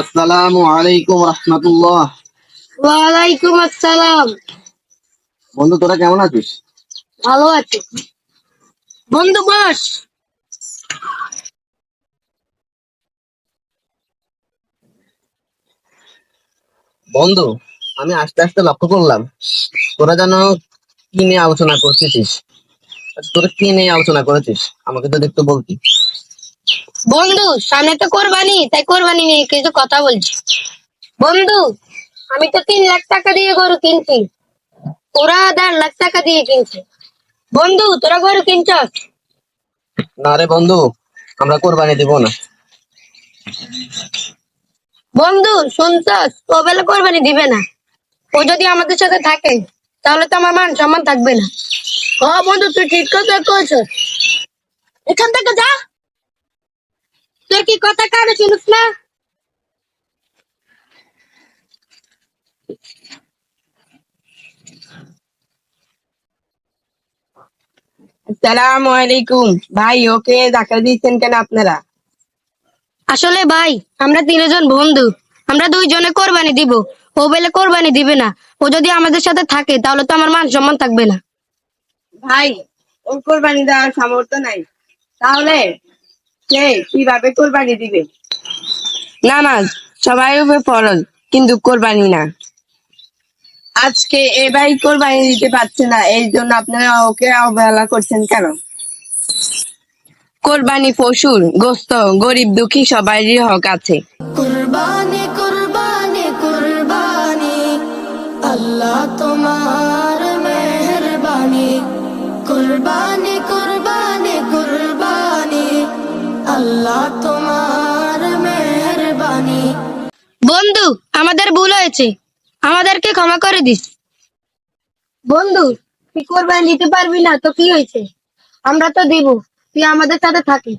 আসসালামু আলাইকুম রহমতুল্লাহ। ওয়ালাইকুম আসসালাম। বন্ধু তোরা কেমন আছিস? ভালো আছি। বন্ধু বস। বন্ধু, আমি আস্তে আস্তে লক্ষ্য করলাম। তোরা যেন কি নিয়ে আলোচনা করতেছিস তোরা কি নিয়ে আলোচনা করেছিস? আমাকে যদি একটু বলতি। বন্ধু, সামনে তো কোরবানি, তাই কোরবানি নিয়ে কিছু কথা বলছি। বন্ধু, আমি তো তিন লাখ টাকা দিয়ে গরু কিনছি। ওরা দেড় লাখ টাকা দিয়ে কিনছে বন্ধু, তোরা গরু কিনছস? না রে বন্ধু, আমরা কোরবানি দিব না। বন্ধু, শুনছস? ও বেলা কোরবানি দিবে না? ও যদি আমাদের সাথে থাকে, তাহলে তো আমার মান সম্মান থাকবে না। ও বন্ধু, তুই ঠিক কথা কইছস। এখান থেকে যা। তুই কি কথা কানে শুনিস না? আসসালামু আলাইকুম। ভাই ওকে ধাক্কা দিচ্ছেন কেন আপনারা? আসলে ভাই আমরা তিনজন বন্ধু। আমরা দুইজনে কোরবানি দিব। ও বেলে কোরবানি দিবে না। ও যদি আমাদের সাথে থাকে তাহলে তো আমার মান সম্মান থাকবে না। ভাই ও কোরবানি দেওয়ার সামর্থ্য নাই। তাহলে সে কীভাবে কোরবানি দিবে? নামাজ সবাই উপরে ফরজ কিন্তু কোরবানি না। আজকে এ ভাই কোরবানি দিতে পারছে না এই জন্য আপনারা ওকে অবহেলা করছেন কেন? কোরবানি পশুর গোস্ত গরিব দুঃখী সবারই হক আছে। কুরবানি কুরবানি কুরবানি আল্লাহ তোমার মেহরবানি। কুরবানি কুরবানি কুরবানি আল্লাহ তোমার মেহরবানি। বন্ধু আমাদের ভুল হয়েছে। আমাদেরকে ক্ষমা করে দিস। বন্ধু, তুই কোরবানি নিতে পারবি না, তো কি হয়েছে? আমরা তো দিব, তুই আমাদের সাথে থাকিস।